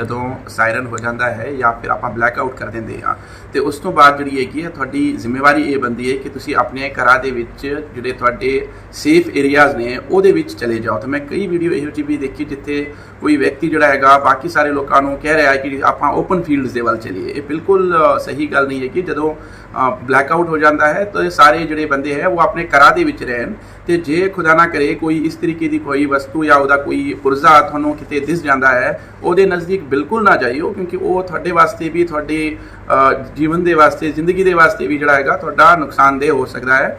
ਜਦੋਂ ਸਾਇਰਨ ਹੋ ਜਾਂਦਾ ਹੈ ਜਾਂ ਫਿਰ ਆਪਾਂ ਬਲੈਕ ਆਊਟ ਕਰ ਦਿੰਦੇ ਹਾਂ, ਤੇ ਉਸ ਤੋਂ ਬਾਅਦ ਜਿਹੜੀ ਹੈਗੀ ਹੈ, ਤੁਹਾਡੀ ਜ਼ਿੰਮੇਵਾਰੀ ਇਹ ਬੰਦੀ ਹੈ ਕਿ ਤੁਸੀਂ ਆਪਣੇ ਘਰਾਂ ਦੇ ਵਿੱਚ ਜਿਹੜੇ ਤੁਹਾਡੇ ਸੇਫ ਏਰੀਆਜ਼ ਨੇ, ਉਹਦੇ ਵਿੱਚ ਚਲੇ ਜਾਓ। ਤੇ ਮੈਂ ਕਈ ਵੀਡੀਓ ਇਹੋ ਜਿਹੀ ਵੀ ਦੇਖੀ ਜਿੱਥੇ ਕੋਈ ਵਿਅਕਤੀ ਜਿਹੜਾ ਹੈਗਾ, ਬਾਕੀ ਸਾਰੇ ਲੋਕਾਂ ਨੂੰ ਕਹਿ ਰਿਹਾ ਹੈ ਕਿ ਆਪਾਂ ਓਪਨ ਫੀਲਡਸ ਦੇ ਵੱਲ ਚਲੀਏ। ਇਹ ਬਿਲਕੁਲ ਸਹੀ ਗੱਲ ਨਹੀਂ ਹੈ ਕਿ ਜਦੋਂ ਬਲੈਕ ਆਊਟ ਹੋ ਜਾਂਦਾ ਹੈ, ਤਾਂ ਇਹ ਸਾਰੇ ਜਿਹੜੇ ਬੰਦੇ ਹੈ, ਉਹ ਆਪਣੇ ਘਰਾਂ ਦੇ ਵਿੱਚ ਰਹਿਣ। ਤੇ ਜੇ ਖੁਦਾ ਨਾ ਕਰੇ, ਕੋਈ ਇਸ ਤਰੀਕੇ ਦੀ ਕੋਈ ਵਸਤੂ ਜਾਂ ਉਹਦਾ ਕੋਈ ਪੁਰਜ਼ਾ ਤੁਹਾਨੂੰ ਕਿਤੇ ਦਿਸ ਜਾਂਦਾ ਹੈ, ਉਹਦੇ ਨਜ਼ਦੀਕ ਬਿਲਕੁਲ ਨਾ ਜਾਈਓ, ਕਿਉਂਕਿ ਉਹ ਤੁਹਾਡੇ ਵਾਸਤੇ ਵੀ, ਤੁਹਾਡੇ ਜੀਵਨ ਦੇ ਵਾਸਤੇ, ਜ਼ਿੰਦਗੀ ਦੇ ਵਾਸਤੇ ਵੀ ਜਿਹੜਾ ਹੈਗਾ, ਤੁਹਾਡਾ ਨੁਕਸਾਨਦੇਹ ਹੋ ਸਕਦਾ ਹੈ।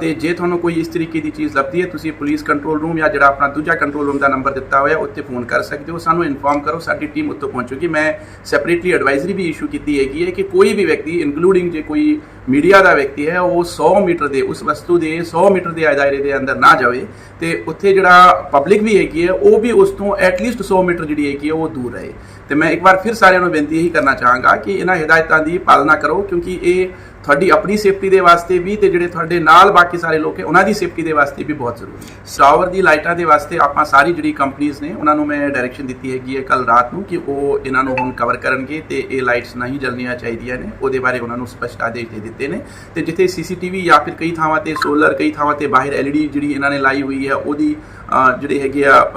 ਤੇ ਜੇ ਤੁਹਾਨੂੰ ਕੋਈ ਇਸ ਤਰੀਕੇ ਦੀ ਚੀਜ਼ ਲੱਭਦੀ ਹੈ, ਤੁਸੀਂ ਪੁਲਿਸ ਕੰਟਰੋਲ ਰੂਮ ਜਾਂ ਜਿਹੜਾ ਆਪਣਾ ਦੂਜਾ ਕੰਟਰੋਲ ਰੂਮ ਦਾ ਨੰਬਰ ਦਿੱਤਾ ਹੋਇਆ ਉੱਤੇ ਫੋਨ ਕਰ ਸਕਦੇ ਹੋ। ਸਾਨੂੰ ਇਨਫੋਰਮ ਕਰੋ, ਸਾਡੀ ਟੀਮ ਉੱਤੇ ਪਹੁੰਚੂਗੀ। ਮੈਂ ਸੈਪਰੇਟਲੀ ਐਡਵਾਈਜ਼ਰੀ ਵੀ ਇਸ਼ੂ ਕੀਤੀ ਹੈਗੀ ਹੈ ਕਿ ਕੋਈ ਵੀ ਵਿਅਕਤੀ ਇਨਕਲੂਡਿੰਗ ਜੇ ਕੋਈ ਮੀਡੀਆ ਦਾ ਵਿਅਕਤੀ ਹੈ, ਉਹ 100 ਮੀਟਰ ਦੇ, ਉਸ ਵਸਤੂ ਦੇ 100 ਮੀਟਰ ਦੇ ਦਾਇਰੇ ਦੇ ਅੰਦਰ ਨਾ ਜਾਵੇ ਤੇ ਉੱਥੇ ਜਿਹੜਾ ਪਬਲਿਕ ਵੀ ਹੈਗੀ ਹੈ, ਉਹ ਵੀ ਉਸ ਤੋਂ ਐਟਲੀਸਟ 100 ਮੀਟਰ ਜਿਹੜੀ ਹੈਗੀ ਹੈ, ਉਹ ਦੂਰ ਰਹੇ। ਤੇ ਮੈਂ ਇੱਕ ਵਾਰ ਫਿਰ ਸਾਰਿਆਂ ਨੂੰ ਬੇਨਤੀ ਇਹੀ ਕਰਨਾ ਚਾਹਾਂਗਾ ਕਿ ਇਹਨਾਂ ਹਦਾਇਤਾਂ ਦੀ ਪਾਲਣਾ ਕਰੋ, ਕਿਉਂਕਿ ਇਹ ਤੁਹਾਡੀ ਆਪਣੀ ਸੇਫਟੀ ਦੇ ਵਾਸਤੇ ਵੀ ਤੇ ਜਿਹੜੇ ਤੁਹਾਡੇ ਨਾਲ ਬਾਕੀ ਸਾਰੇ ਲੋਕ ਹੈ ਉਹਨਾਂ ਦੀ ਸੇਫਟੀ ਦੇ ਵਾਸਤੇ ਵੀ ਬਹੁਤ ਜ਼ਰੂਰੀ ਹੈ। ਟਾਵਰ ਦੀ ਲਾਈਟਾਂ ਦੇ ਵਾਸਤੇ ਆਪਾਂ ਸਾਰੀ ਜਿਹੜੀ ਕੰਪਨੀਆਂ ਨੇ ਉਹਨਾਂ ਨੂੰ ਮੈਂ ਡਾਇਰੈਕਸ਼ਨ ਦਿੱਤੀ ਹੈਗੀ ਹੈ ਕੱਲ ਰਾਤ ਨੂੰ ਕਿ ਉਹ ਇਹਨਾਂ ਨੂੰ ਹੁਣ ਕਵਰ ਕਰਨਗੇ ਤੇ ਇਹ ਲਾਈਟਸ ਨਹੀਂ ਜਲਣੀਆਂ ਚਾਹੀਦੀਆਂ ਨੇ ਉਹਦੇ ਬਾਰੇ ਉਹਨਾਂ ਨੂੰ ਸਪਸ਼ਟ ਆਦੇਸ਼ ਦੇ ਦਿੱਤੇ ਨੇ। ਤੇ ਜਿੱਥੇ ਸੀਸੀਟੀਵੀ ਜਾਂ ਫਿਰ ਕਈ ਥਾਵਾਂ ਤੇ ਸੋਲਰ ਕਈ ਥਾਵਾਂ ਤੇ ਬਾਹਰ ਐਲਈਡੀ ਜਿਹੜੀ ਇਹਨਾਂ ਨੇ ਲਾਈ ਹੋਈ ਹੈ ਉਹਦੀ ਅਹ, ਜਿਹੜੇ ਹੈਗੇ ਆ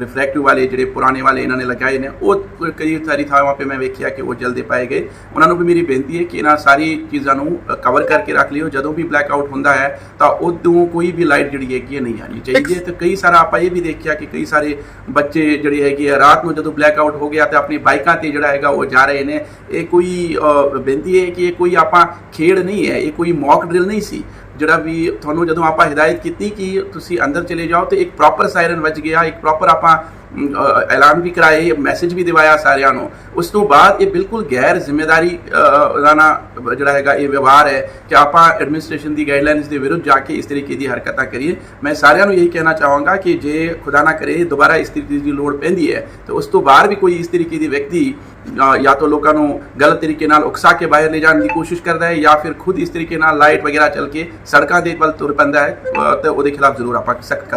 ਰਿਫਲੈਕਟਿਵ ਵਾਲੇ ਜਿਹੜੇ ਪੁਰਾਣੇ ਵਾਲੇ ਇਹਨਾਂ ਨੇ ਲਗਾਏ ਨੇ ਉਹ ਕਈ ਸਾਰੀ ਥਾਵਾਂ 'ਤੇ ਮੈਂ ਵੇਖਿਆ ਕਿ ਉਹ ਜਲਦੇ ਪਾਏ ਗਏ। ਉਹਨਾਂ ਨੂੰ ਵੀ ਮੇਰੀ ਬੇਨਤੀ ਹੈ ਕਿ ਇਹਨਾਂ ਸਾਰੀ ਚੀਜ਼ਾਂ ਨੂੰ ਕਵਰ ਕਰਕੇ ਰੱਖ ਲਿਓ। ਜਦੋਂ ਵੀ ਬਲੈਕ ਆਊਟ ਹੁੰਦਾ ਹੈ ਤਾਂ ਉਦੋਂ ਕੋਈ ਵੀ ਲਾਈਟ ਜਿਹੜੀ ਹੈਗੀ ਨਹੀਂ ਆਣੀ ਚਾਹੀਦੀ ਹੈ। ਤੇ ਕਈ ਸਾਰਾ ਆਪਾਂ ਇਹ ਵੀ ਦੇਖਿਆ ਕਿ ਕਈ ਸਾਰੇ ਬੱਚੇ ਜਿਹੜੇ ਹੈਗੇ ਆ ਰਾਤ ਨੂੰ ਜਦੋਂ ਬਲੈਕ ਆਊਟ ਹੋ ਗਿਆ ਤੇ ਆਪਣੀ ਬਾਈਕਾਂ ਤੇ ਜਿਹੜਾ ਹੈਗਾ ਉਹ ਜਾ ਰਹੇ ਨੇ। ਇਹ ਕੋਈ ਬੇਨਤੀ ਹੈ ਕਿ ਇਹ ਕੋਈ ਆਪਾਂ ਖੇਡ ਨਹੀਂ ਹੈ ਇਹ ਕੋਈ ਮੌਕ ਡਰਿਲ ਨਹੀਂ ਸੀ। ਜਿਹੜਾ ਵੀ ਤੁਹਾਨੂੰ ਜਦੋਂ ਆਪਾਂ ਹਦਾਇਤ ਕੀਤੀ ਕਿ ਤੁਸੀਂ ਅੰਦਰ ਚਲੇ ਜਾਓ ਤੇ ਇੱਕ ਪ੍ਰੋਪਰ ਸਾਇਰਨ ਵੱਜ ਗਿਆ ਇੱਕ ਪ੍ਰੋਪਰ ਆਪਾਂ ਐਲਾਨ ਵੀ ਕਰਾਏ ਮੈਸੇਜ ਵੀ ਦਿਵਾਇਆ ਸਾਰਿਆਂ ਨੂੰ ਉਸ ਤੋਂ ਬਾਅਦ ਇਹ ਬਿਲਕੁਲ ਗੈਰ ਜ਼ਿੰਮੇਵਾਰੀ ਅ, ਜਿਹੜਾ ਹੈਗਾ ਇਹ ਵਿਵਹਾਰ ਹੈ ਕਿ ਆਪਾਂ ਐਡਮਿਨਿਸਟ੍ਰੇਸ਼ਨ ਦੀ ਗਾਈਡਲਾਈਨਸ ਦੇ ਵਿਰੁੱਧ ਜਾ ਕੇ ਇਸ ਤਰੀਕੇ ਦੀ ਹਰਕਤਾਂ ਕਰੀਏ। ਮੈਂ ਸਾਰਿਆਂ ਨੂੰ ਇਹੀ ਕਹਿਣਾ ਚਾਹਾਂਗਾ ਕਿ ਜੇ ਖੁਦਾ ਨਾ ਕਰੇ ਦੁਬਾਰਾ ਇਸ ਤਰੀਕੇ ਦੀ ਲੋੜ ਪੈਂਦੀ ਹੈ ਤੇ ਉਸ ਤੋਂ ਬਾਅਦ ਵੀ ਕੋਈ ਇਸ ਤਰੀਕੇ ਦੀ ਵਿਅਕਤੀ ਜਾਂ ਤਾਂ ਲੋਕਾਂ ਨੂੰ ਗਲਤ ਤਰੀਕੇ ਨਾਲ ਉਕਸਾ ਕੇ ਬਾਹਰ ਲੈ ਜਾਣ ਦੀ ਕੋਸ਼ਿਸ਼ ਕਰਦਾ ਹੈ ਜਾਂ ਫਿਰ ਖੁਦ ਇਸ ਤਰੀਕੇ ਨਾਲ ਲਾਈਟ ਵਗੈਰਾ ਚੱਲ ਕੇ ਸੜਕਾਂ ਦੇ ਵੱਲ ਤੁਰ ਪੈਂਦਾ ਹੈ ਅ, ਤੇ ਉਹਦੇ ਖਿਲਾਫ ਜ਼ਰੂਰ ਆਪਾਂ ਸਖਤ